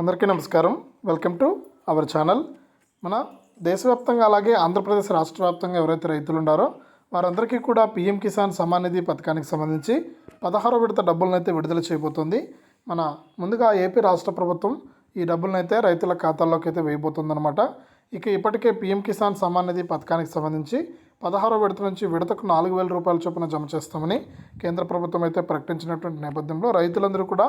అందరికీ నమస్కారం. Welcome to our channel మన దేశవ్యాప్తంగా అలాగే ఆంధ్రప్రదేశ్ రాష్ట్ర వ్యాప్తంగా ఎవరైతే రైతులు ఉన్నారో వారందరికీ కూడా పీఎం కిసాన్ సమాన్ నిధి పథకానికి సంబంధించి పదహారో విడత డబ్బులను అయితే విడుదల చేయబోతుంది. మన ముందుగా ఏపీ రాష్ట్ర ప్రభుత్వం ఈ డబ్బులను అయితే రైతుల ఖాతాల్లోకి అయితే వేయబోతుందన్నమాట. ఇక ఇప్పటికే పీఎం కిసాన్ సమ్మాన్ నిధి పథకానికి సంబంధించి పదహారో విడత నుంచి విడతకు నాలుగు వేల రూపాయల చొప్పున జమ చేస్తామని కేంద్ర ప్రభుత్వం అయితే ప్రకటించినటువంటి నేపథ్యంలో రైతులందరూ కూడా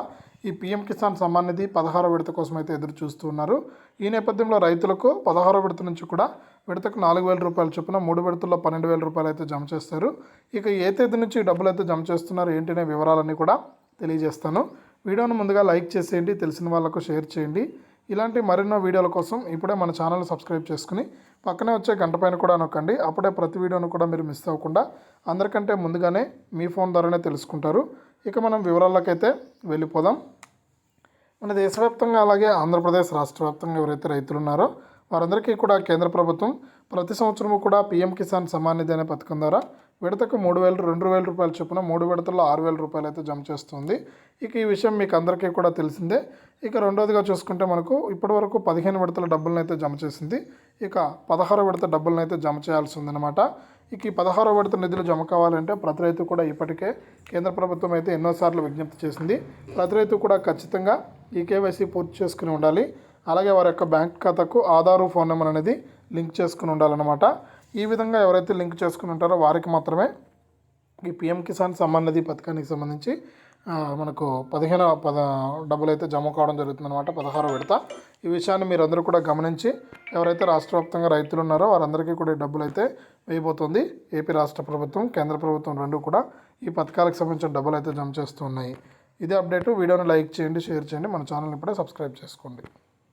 ఈ పీఎం కిసాన్ సమ్మాన్ నిధి పదహారో విడత కోసం అయితే ఎదురు చూస్తూ ఉన్నారు. ఈ నేపథ్యంలో రైతులకు పదహారో విడత నుంచి కూడా విడతకు నాలుగు వేల రూపాయల చొప్పున మూడు విడతల్లో పన్నెండు వేల రూపాయలు అయితే జమ చేస్తారు. ఇక ఏ తేదీ నుంచి డబ్బులు అయితే జమ చేస్తున్నారు ఏంటనే వివరాలన్నీ కూడా తెలియజేస్తాను. వీడియోను ముందుగా లైక్ చేసేయండి తెలిసిన వాళ్ళకు షేర్ చేయండి. ఇలాంటి మరెన్నో వీడియోల కోసం ఇప్పుడే మన ఛానల్ సబ్స్క్రైబ్ చేసుకుని పక్కనే వచ్చే గంట పైన కూడా నొక్కండి. అప్పుడే ప్రతి వీడియోను కూడా మీరు మిస్ అవ్వకుండా అందరికంటే ముందుగానే మీ ఫోన్ ద్వారానే తెలుసుకుంటారు. ఇక మనం వివరాలకైతే వెళ్ళిపోదాం. మన దేశవ్యాప్తంగా అలాగే ఆంధ్రప్రదేశ్ రాష్ట్ర వ్యాప్తంగా ఎవరైతే రైతులు ఉన్నారో వారందరికీ కూడా కేంద్ర ప్రభుత్వం ప్రతి సంవత్సరము కూడా పీఎం కిసాన్ సమ్మాన్ నిధి అనే పథకం ద్వారా విడతకు మూడు వేలు రెండు వేల రూపాయలు చొప్పున మూడు విడతల్లో ఆరు వేల రూపాయలు అయితే జమ చేస్తుంది. ఇక ఈ విషయం మీకు అందరికీ కూడా తెలిసిందే. ఇక రెండోదిగా చూసుకుంటే మనకు ఇప్పటివరకు పదిహేను విడతల డబ్బులను అయితే జమ చేసింది. ఇక పదహారో విడత డబ్బులను అయితే జమ చేయాల్సి ఉందన్నమాట ఇక ఈ పదహారో విడత నిధులు జమ కావాలంటే ప్రతి రైతు కూడా ఇప్పటికే కేంద్ర ప్రభుత్వం అయితే ఎన్నోసార్లు విజ్ఞప్తి చేసింది. ప్రతి రైతు కూడా ఖచ్చితంగా ఈ కేవైసీ పూర్తి చేసుకుని ఉండాలి. అలాగే వారి యొక్క బ్యాంక్ ఖాతాకు ఆధారు ఫోన్ నెంబర్ అనేది లింక్ చేసుకుని ఉండాలన్నమాట. ఈ విధంగా ఎవరైతే లింక్ చేసుకుని ఉంటారో వారికి మాత్రమే ఈ పిఎం కిసాన్ సమ్మాన్ నిధి పథకానికి సంబంధించి మనకు పదిహేను పద డబ్బులు అయితే జమ కావడం జరుగుతుందన్నమాట. పదహారు విడత. ఈ విషయాన్ని మీరందరూ కూడా గమనించి ఎవరైతే రాష్ట్ర వ్యాప్తంగా రైతులు ఉన్నారో వారందరికీ కూడా ఈ డబ్బులు అయితే వేయబోతుంది. ఏపీ రాష్ట్ర ప్రభుత్వం కేంద్ర ప్రభుత్వం రెండు కూడా ఈ పథకాలకు సంబంధించిన డబ్బులు అయితే జమ చేస్తున్నాయి ఇదే అప్డేట్. వీడియోని లైక్ చేయండి షేర్ చేయండి. మన ఛానల్ని ఇప్పుడే సబ్స్క్రైబ్ చేసుకోండి.